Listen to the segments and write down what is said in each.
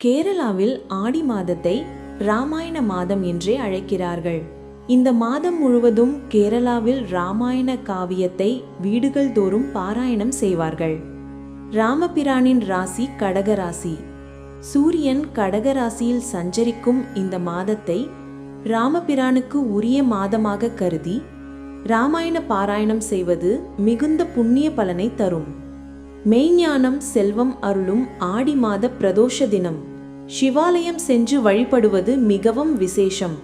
கேரளாவில் ஆடி மாதத்தை ராமாயண மாதம் என்றே அழைக்கிறார்கள். இந்த மாதம் முழுவதும் கேரளாவில் ராமாயண காவியத்தை வீடுகள் தோறும் பாராயணம் செய்வார்கள். ராமபிரானின் ராசி கடகராசி சூரியன் கடக ராசியில் சஞ்சரிக்கும் இந்த மாதத்தை ராமபிரானுக்கு உரிய மாதமாக கருதி ராமாயண பாராயணம் செய்வது மிகுந்த புண்ணிய பலனை தரும். மெய்ஞானம் செல்வம் அருளும் ஆடி மாத பிரதோஷ தினம். சிவாலயம் சென்று வழிபடுவது மிகவும் விசேஷம்.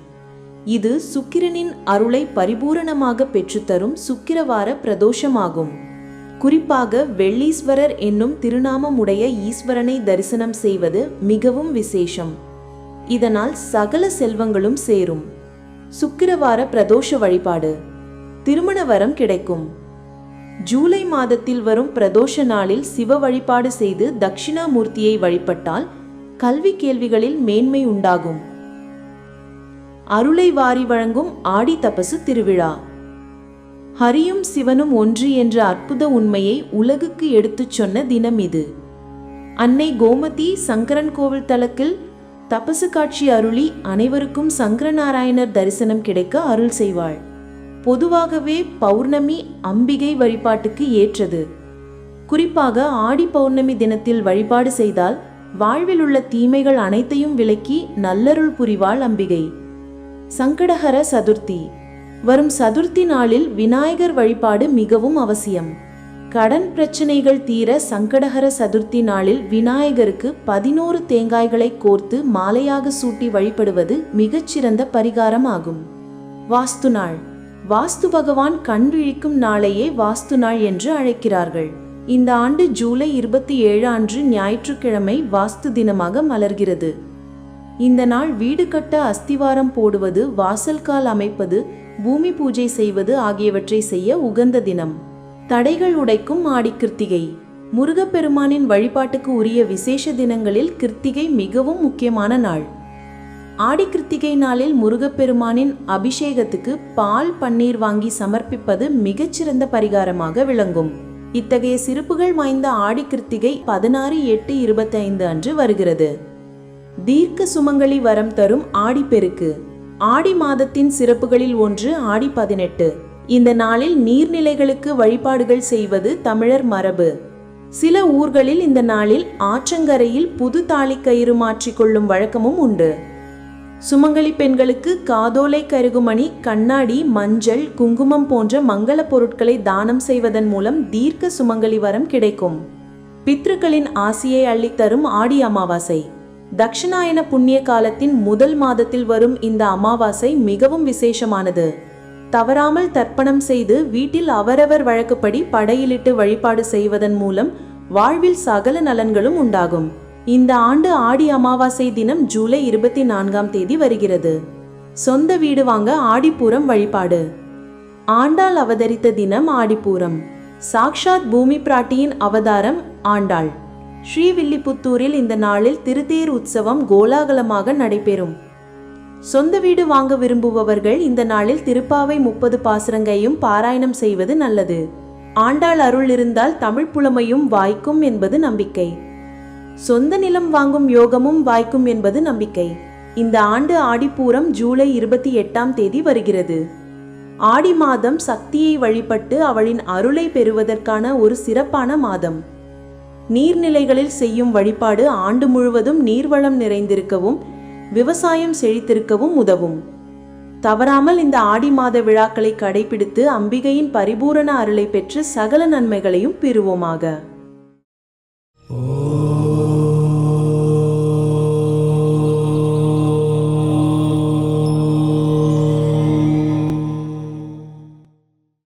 இது சுக்கிரனின் அருளை பரிபூரணமாக பெற்றுத்தரும் சுக்கிரவார பிரதோஷமாகும். குறிப்பாக வெள்ளீஸ்வரர் என்னும் திருநாமம் உடைய ஈஸ்வரனை தரிசனம் செய்வது மிகவும் விசேஷம். இதனால் சகல செல்வங்களும் சேரும். சுக்கிரவார பிரதோஷ வழிபாடு. திருமண வரம் கிடைக்கும். ஜூலை மாதத்தில் வரும் பிரதோஷ நாளில் சிவ வழிபாடு செய்து தட்சிணாமூர்த்தியை வழிபட்டால் கல்வி கேள்விகளில் மேன்மை உண்டாகும். அருளை வாரி வழங்கும் ஆடி தபசு திருவிழா. ஹரியும் சிவனும் ஒன்று என்ற அற்புத உண்மையை உலகுக்கு எடுத்துச் சொன்ன தினம் இது. அன்னை கோமதி சங்கரன் கோவில் தளத்தில் தபசு காட்சி அருளி அனைவருக்கும் சங்கரநாராயணர் தரிசனம் கிடைக்க அருள் செய்வாள். பொதுவாகவே பௌர்ணமி அம்பிகை வழிபாட்டுக்கு ஏற்றது. குறிப்பாக ஆடி பௌர்ணமி தினத்தில் வழிபாடு செய்தால் வாழ்வில் உள்ள தீமைகள் அனைத்தையும் விலக்கி நல்லருள் புரிவாள் அம்பிகை. சங்கடஹர சதுர்த்தி. வரும் சதுர்த்தி நாளில் விநாயகர் வழிபாடு மிகவும் அவசியம். கடன் பிரச்சனைகள் தீர சங்கடஹர சதுர்த்தி நாளில் விநாயகருக்கு பதினோரு தேங்காய்களை கோர்த்து மாலையாக சூட்டி வழிபடுவது மிகச்சிறந்த பரிகாரம் ஆகும். வாஸ்து நாள். வாஸ்து பகவான் கண் விழிக்கும் நாளையே வாஸ்து நாள் என்று அழைக்கிறார்கள். இந்த ஆண்டு ஜூலை இருபத்தி ஏழு அன்று ஞாயிற்றுக்கிழமை வாஸ்து தினமாக மலர்கிறது. இந்த நாள் வீடு கட்ட அஸ்திவாரம் போடுவது வாசல்கால் அமைப்பது பூமி பூஜை செய்வது ஆகியவற்றை செய்ய உகந்த தினம். தடைகள் உடைக்கும் ஆடி கிருத்திகை. முருகப்பெருமானின் வழிபாட்டுக்கு உரிய விசேஷ தினங்களில் கிருத்திகை மிகவும் முக்கியமான நாள். ஆடி கிருத்திகை நாளில் முருகப்பெருமானின் அபிஷேகத்துக்கு பால் பன்னீர் வாங்கி சமர்ப்பிப்பது மிகச்சிறந்த பரிகாரமாக விளங்கும். இத்தகைய சிறப்புகள் வாய்ந்த ஆடி கிருத்திகை பதினாறு எட்டு இருபத்தைந்து அன்று வருகிறது. தீர்க்க சுமங்கலி வரம் தரும் ஆடிப்பெருக்கு ஆடி மாதத்தின் சிறப்புகளில் ஒன்று ஆடி பதினெட்டு. இந்த நாளில் நீர்நிலைகளுக்கு வழிபாடுகள் செய்வது தமிழர் மரபு. சில ஊர்களில் இந்த நாளில் ஆற்றங்கரையில் புது தாலி கயிறு மாற்றிக்கொள்ளும் வழக்கமும் உண்டு. சுமங்கலி பெண்களுக்கு காதோலை கருகுமணி கண்ணாடி மஞ்சள் குங்குமம் போன்ற மங்கள பொருட்களை தானம் செய்வதன் மூலம் தீர்க்க சுமங்கலி வரம் கிடைக்கும். பித்ருக்களின் ஆசியை அள்ளித்தரும் ஆடி அமாவாசை. தக்ஷணாயன புண்ணிய காலத்தின் முதல் மாதத்தில் வரும் இந்த அமாவாசை மிகவும் விசேஷமானது. தவறாமல் தர்ப்பணம் செய்து வீட்டில் அவரவர் வழக்குப்படி படையிலிட்டு வழிபாடு செய்வதன் மூலம் வாழ்வில் சகல நலன்களும் உண்டாகும். இந்த ஆண்டு ஆடி அமாவாசை தினம் ஜூலை இருபத்தி நான்காம் தேதி வருகிறது. சொந்த வீடு வாங்க ஆடிப்பூரம் வழிபாடு. ஆண்டாள் அவதரித்த தினம் ஆடிப்பூரம். சாக்ஷாத் பூமி பிராட்டியின் அவதாரம் ஆண்டாள். ஸ்ரீவில்லிபுத்தூரில் இந்த நாளில் திருத்தேர் உற்சவம் கோலாகலமாக நடைபெறும். சொந்த வீடு வாங்க விரும்புபவர்கள் இந்த நாளில் திருப்பாவை முப்பது பாசுரங்கையும் பாராயணம் செய்வது நல்லது. ஆண்டாள் அருள் இருந்தால் தமிழ் புலமையும் வாய்க்கும் என்பது நம்பிக்கை. சொந்த நிலம் வாங்கும் யோகமும் வாய்க்கும் என்பது நம்பிக்கை. இந்த ஆண்டு ஆடிப்பூரம் ஜூலை இருபத்தி எட்டாம் தேதி வருகிறது. ஆடி மாதம் சக்தியை வழிபட்டு அவளின் அருளை பெறுவதற்கான ஒரு சிறப்பான மாதம். நீர்நிலைகளில் செய்யும் வழிபாடு ஆண்டு முழுவதும் நீர்வளம் நிறைந்திருக்கவும் விவசாயம் செழித்திருக்கவும் உதவும். தவறாமல் இந்த ஆடி மாத விழாக்களை கடைபிடித்து அம்பிகையின் பரிபூரண அருளை பெற்று சகல நன்மைகளையும் பெறுவோமாக.